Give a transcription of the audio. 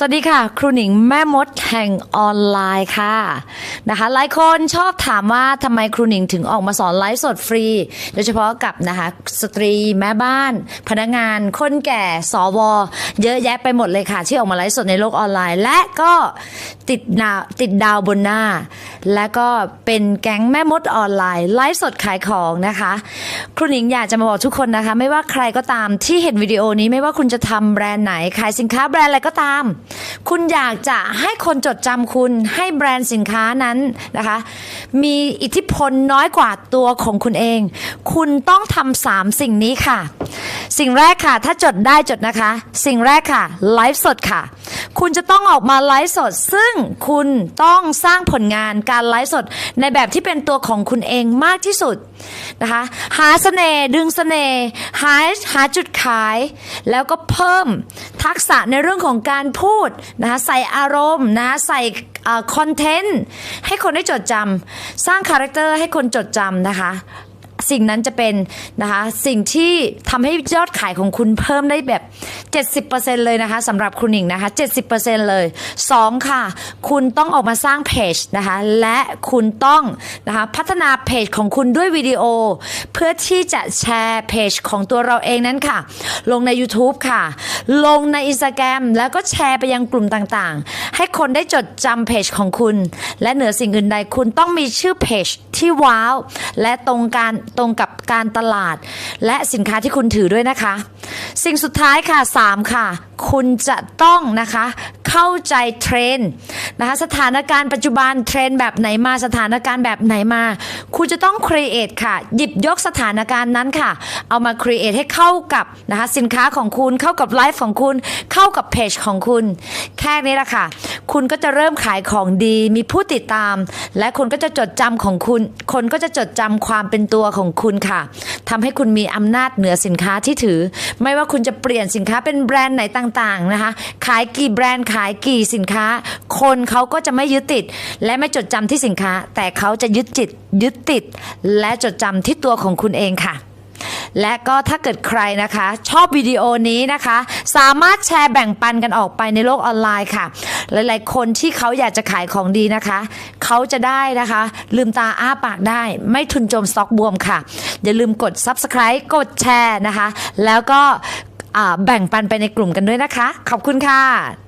สวัสดีค่ะ ครูหนิงแม่มดแห่งออนไลน์ค่ะนะคะ หลายคนชอบถามว่าทำไมครูหนิงถึงออกมาสอนไลฟ์สดฟรี โดยเฉพาะกับนะคะสตรีแม่บ้าน พนักงาน คนแก่สวเยอะแยะไปหมดเลยค่ะ ที่ออกมาไลฟ์สดในโลกออนไลน์ และก็ติดดาวติดดาวบนหน้า และก็เป็นแก๊งแม่มดออนไลน์ไลฟ์สดขายของนะคะครูหนิงอยากจะมาบอกทุกคนนะคะ ไม่ว่าใครก็ตามที่เห็นวิดีโอนี้ไม่ว่าคุณจะทำแบรนด์ไหน ขายสินค้าแบรนด์อะไรก็ตาม คุณอยากจะให้คนจดจำคุณให้แบรนด์สินค้านั้นนะคะ มีอิทธิพลน้อยกว่าตัวของคุณเอง คุณต้องทำสามสิ่งนี้ค่ะ สิ่งแรกค่ะ ถ้าจดได้จดนะคะ สิ่งแรกค่ะไลฟ์สดค่ะ คุณจะต้องออกมาไลฟ์สด ซึ่งคุณต้องสร้างผลงานการไลฟ์สดในแบบที่เป็นตัวของคุณเองมากที่สุดนะคะ หาเสน่ห์ดึงเสน่ห์หาหาจุดขาย แล้วก็เพิ่มทักษะในเรื่องของการพูดนะคะใส่อารมณ์นะะใส่คอนเทนต์ให้คนได้จดจำสร้างคาแรคเตอร์ให้คนจดจำนะคะ สิ่งนั้นจะเป็นนะคะสิ่งที่ทำให้ยอดขายของคุณเพิ่มได้แบบ 70%เลยนะคะสำหรับคุณหนิงนะคะ 70%เลย 2 ค่ะ คุณต้องออกมาสร้างเพจนะคะและคุณต้องนะคะพัฒนาเพจของคุณด้วยวิดีโอ เพื่อที่จะแชร์เพจของตัวเราเองนั้นค่ะ ลงใน YouTube ค่ะ ลงใน Instagram แล้วก็แชร์ไปยังกลุ่มต่างๆ ให้คนได้จดจำเพจของคุณ และเหนือสิ่งอื่นใดคุณต้องมีชื่อเพจที่ว้าว และตรงการตรงกับการตลาด และสินค้าที่คุณถือด้วยนะคะ สิ่งสุดท้ายค่ะ 3 ค่ะ คุณจะต้องนะคะ เข้าใจเทรนด์นะคะสถานการณ์ปัจจุบันเทรนด์แบบไหนมาสถานการณ์แบบไหนมา คุณจะต้องครีเอทค่ะ หยิบยกสถานการณ์นั้นค่ะ เอามาครีเอทให้เข้ากับนะคะสินค้าของคุณเข้ากับไลฟ์ของคุณ เข้ากับเพจของคุณ แค่นี้แหละค่ะ คุณก็จะเริ่มขายของดีมีผู้ติดตาม และคนก็จะจดจำของคุณ คนก็จะจดจำความเป็นตัวของคุณค่ะทำให้คุณมีอำนาจเหนือสินค้าที่ถือ ไม่ว่าคุณจะเปลี่ยนสินค้าเป็นแบรนด์ไหนต่างๆนะคะ ขายกี่แบรนด์ขายกี่สินค้า คนเขาก็จะไม่ยึดติด และไม่จดจำที่สินค้า แต่เขาจะยึดจิตยึดติด และจดจำที่ตัวของคุณเองค่ะและก็ถ้าเกิดใครนะคะ ชอบวิดีโอนี้นะคะ สามารถแชร์แบ่งปันกันออกไปในโลกออนไลน์ค่ะ หลายๆ คนที่เขาอยากจะขายของดีนะคะ เขาจะได้นะคะ ลืมตาอ้าปากได้ ไม่ทุนจมสต็อกบวมค่ะ อย่าลืมกด Subscribe กดแชร์นะคะ แล้วก็แบ่งปันไปในกลุ่มกันด้วยนะคะ ขอบคุณค่ะ